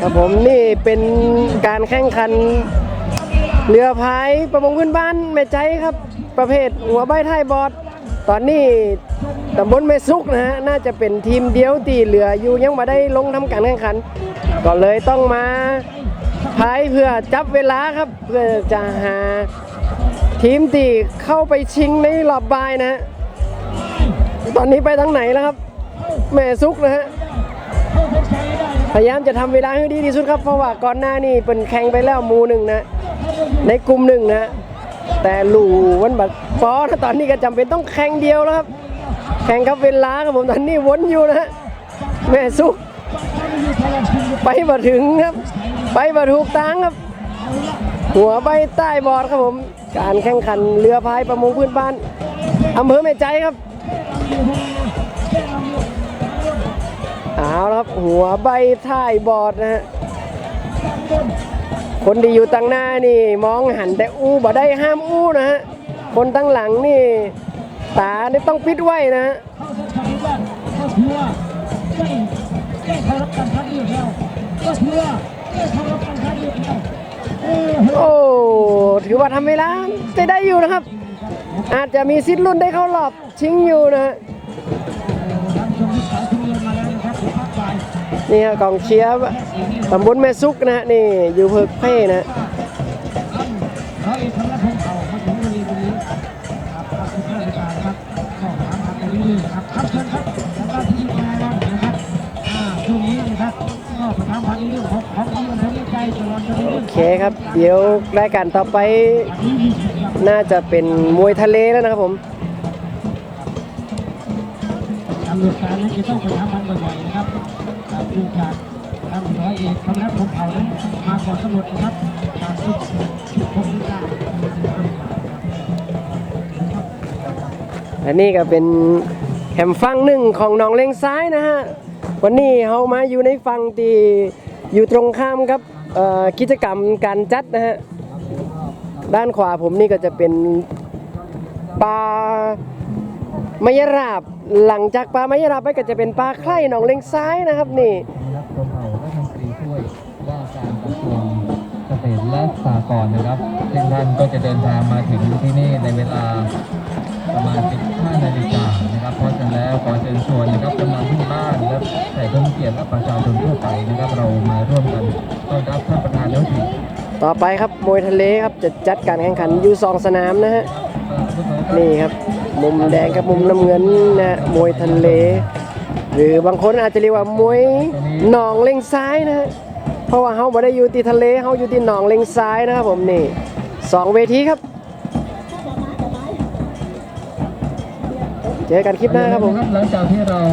ครับผมนี่เป็นการแข่งขันเรือพายประมงพื้นบ้านแม่ใจครับ ประเภทหัวใบท้ายบอด ตอนนี้ตำบลแม่ซุกนะฮะน่าจะเป็นทีมเดียวตีเหลืออยู่ยังมาได้ลงทำการแข่งขัน ก็เลยต้องมาพายเพื่อจับเวลาครับ เพื่อจะหาทีมตีเข้าไปชิงในรอบบายนะฮะตอนนี้ไปทางไหนแล้วครับ แม่ซุกนะฮะ พยายามจะทำเวลาให้ดีที่สุดครับเพราะว่าก่อนหน้านี่เป็นแข่งไปแล้วมูหนึ่งนะในกลุ่มหนึ่งนะแต่หลู่วันบัดปอนะตอนนี้ก็จำเป็นต้องแข่งเดียวแล้วครับ แข่งกับเวลาครับผมตอนนี้วนอยู่นะฮะแม่สุกไปมาถึงครับ ไปมาถูกทางครับ หัวใบใต้บอร์ดครับผม การแข่งขันเรือพายประมงพื้นบ้านอำเภอแม่ใจครับ หัวใบท้ายบอดนะฮะคนที่อยู่ตั้งหน้านี่มองหันแต่อู้บ่ได้ห้ามอู้นะฮะคนตั้งหลังนี่ ตาเนี่ต้องปิดไว้นะฮะก็ถือว่าได้ได้เคารพการคัดเลือกแล้วก็ถือว่าได้เข้ารับการคัดเลือกแล้วโอ้ถือว่าทำเวลาจะได้อยู่นะครับ อาจจะมีสิทธิ์ลุ้นได้เข้ารอบชิงอยู่นะ นี่ฮะกองเชียร์ตำบลแม่ซุกนะฮะนี่อยู่เพิกเพ่นะฮะร้อเคครับคุณข้าราชการครับขอไปเรื่อยๆครับครับเชิญครับแล้วก็ที่มานะครับอ่าช่วนะครับก็ประถามพันเรื่องของของอำเภอเมืองใจตลอดจนโอเรื่องเคครับ เดี๋ยวรายการต่อไป น่าจะเป็นมวยทะเลแล้วนะครับผม ครับเนื่องจากทางร้อยเอกธรรมนัฐพงเผานั้นมาก่อนกำหนดนะครับตามที่ผมได้อันนี้ก็เป็นแคมฝั่งหนึ่งของหนองเลงซ้ายนะฮะ วันนี้เรามาอยู่ในฝั่งที่อยู่ตรงข้ามครับกิจกรรมการจัดนะฮะ ด้านขวาผมนี่ก็จะเป็นปลา มายราบหลังจากปลามายราบไปก็จะเป็นปลาไข่หนองเลงซ้ายนะครับนี่นักกรมเผ่ารัฐมนตรีช่วยว่าการกระทรวงเกษตรและสหกรณ์นะครับซึ่งท่านก็จะเดินทางมาถึงที่นี่ในเวลาประมาณ 15 นาฬิกานะครับ เพราะฉะนั้นแล้วขอเชิญชวนนะครับกำลังที่บ้านและแขกผู้มีเกียรติและประชาชนทั่วไปนะครับ เรามาร่วมกันต้อนรับท่านประธานแล้วถึงต่อไปครับมวยทะเลครับจะจัดการแข่งขันอยู่สองสนามนะฮะ นี่ครับ มุมแดงกับมุมน้ำเงินนะมวยทะเล หรือบางคนอาจจะเรียกว่ามวยหนองเล็งซ้ายนะฮะเพราะว่าเขาไม่ได้อยู่ที่ทะเลเขาอยู่ที่หนองเล็งซ้ายนะครับผมนี่สองเวทีครับ เจอกันคลิปหน้าครับผมหลังจากที่เรา